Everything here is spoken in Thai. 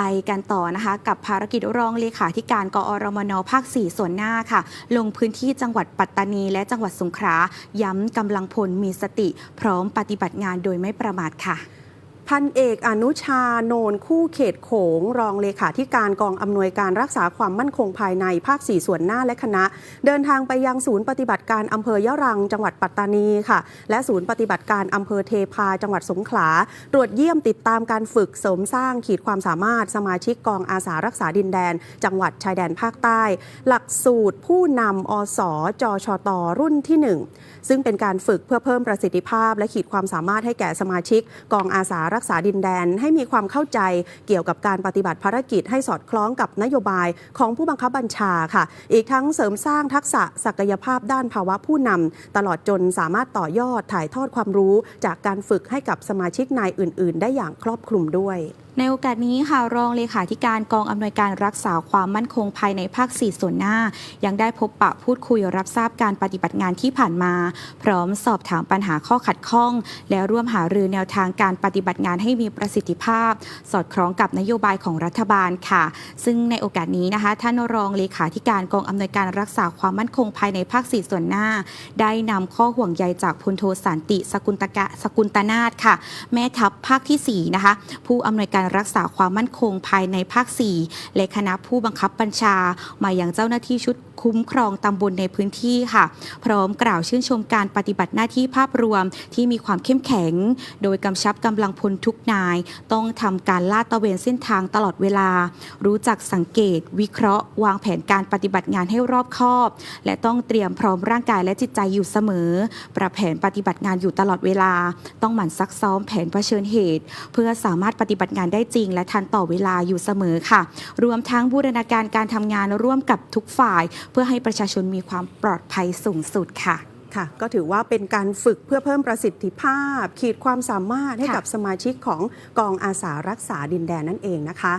ไปกันต่อนะคะกับภารกิจรองเลขาธิการกอรมนภาค 4 ส่วนหน้าค่ะ ลงพื้นที่จังหวัดปัตตานีและจังหวัดสงขลาย้ำกำลังพลมีสติ พร้อมปฏิบัติงานโดยไม่ประมาทค่ะ พันเอกอนุชาโนนคู่เขตโขง รองเลขาธิการกองอำนวยการรักษาความมั่นคงภายในภาค 4 ส่วนหน้าและคณะ เดินทางไปยังศูนย์ปฏิบัติการอำเภอยะรัง จังหวัดปัตตานีค่ะ และศูนย์ปฏิบัติการอำเภอเทพา จังหวัดสงขลา ตรวจเยี่ยมติดตามการฝึกเสริมสร้างขีดความสามารถสมาชิกกองอาสารักษาดินแดน จังหวัดชายแดนภาคใต้ หลักสูตรผู้นำอสจชตรุ่นที่หนึ่งซึ่งเป็นการฝึกเพื่อเพิ่มประสิทธิภาพ และขีดความสามารถให้แก่สมาชิกกองอาสารักษาดินแดนให้มีความเข้าใจเกี่ยวกับการปฏิบัติภารกิจให้สอดคล้องกับนโยบายของผู้บังคับบัญชาค่ะ อีกทั้งเสริมสร้างทักษะศักยภาพด้านภาวะผู้นำตลอดจนสามารถต่อยอดถ่ายทอดความรู้ จากการฝึกให้กับสมาชิกนายอื่น ๆ ได้อย่างครอบคลุมด้วย ในโอกาสนี้ค่ะรองเลขาธิการกองอำนวยการรักษาความมั่นคงภายในภาค 4 ส่วนหน้า ยังได้พบปะพูดคุยรับทราบการปฏิบัติงานที่ผ่านมา พร้อมสอบถามปัญหาข้อขัดข้อง และร่วมหารือแนวทางการปฏิบัติงานให้มีประสิทธิภาพ สอดคล้องกับนโยบายของรัฐบาลค่ะ ซึ่งในโอกาสนี้นะคะท่านรองเลขาธิการกองอำนวยการรักษาความมั่นคงภายในภาค 4 ส่วนหน้า ได้นำข้อห่วงใยจากพลโทสันติสกุลตกะสกุลตนาถค่ะ แม่ทัพภาคทีสี่4นะคะผู้อำนวยการรักษาความมั่นคงภายในภาค 4 และคณะผู้บังคับบัญชา มาอย่างเจ้าหน้าที่ชุดคุ้มครองตำบลในพื้นที่ค่ะ พร้อมกล่าวชื่นชมการปฏิบัติหน้าที่ภาพรวมที่มีความเข้มแข็ง โดยกำชับกำลังพลทุกนาย ต้องทำการลาดตระเวนเส้นทางตลอดเวลา รู้จักสังเกต วิเคราะห์ วางแผนการปฏิบัติงานให้รอบคอบ และต้องเตรียมพร้อมร่างกายและจิตใจอยู่เสมอ ปรับแผนปฏิบัติงานอยู่ตลอดเวลา ต้องหมั่นซักซ้อมแผนเผชิญเหตุ เพื่อสามารถปฏิบัติงานได้ได้จริง และทันต่อเวลาอยู่เสมอค่ะ รวมทั้งบูรณาการการทำงานร่วมกับทุกฝ่าย เพื่อให้ประชาชนมีความปลอดภัยสูงสุดค่ะค่ะก็ถือว่าเป็นการฝึกเพื่อเพิ่มประสิทธิภาพ ขีดความสามารถให้กับสมาชิกของกองอาสารักษาดินแดนนั่นเองนะคะ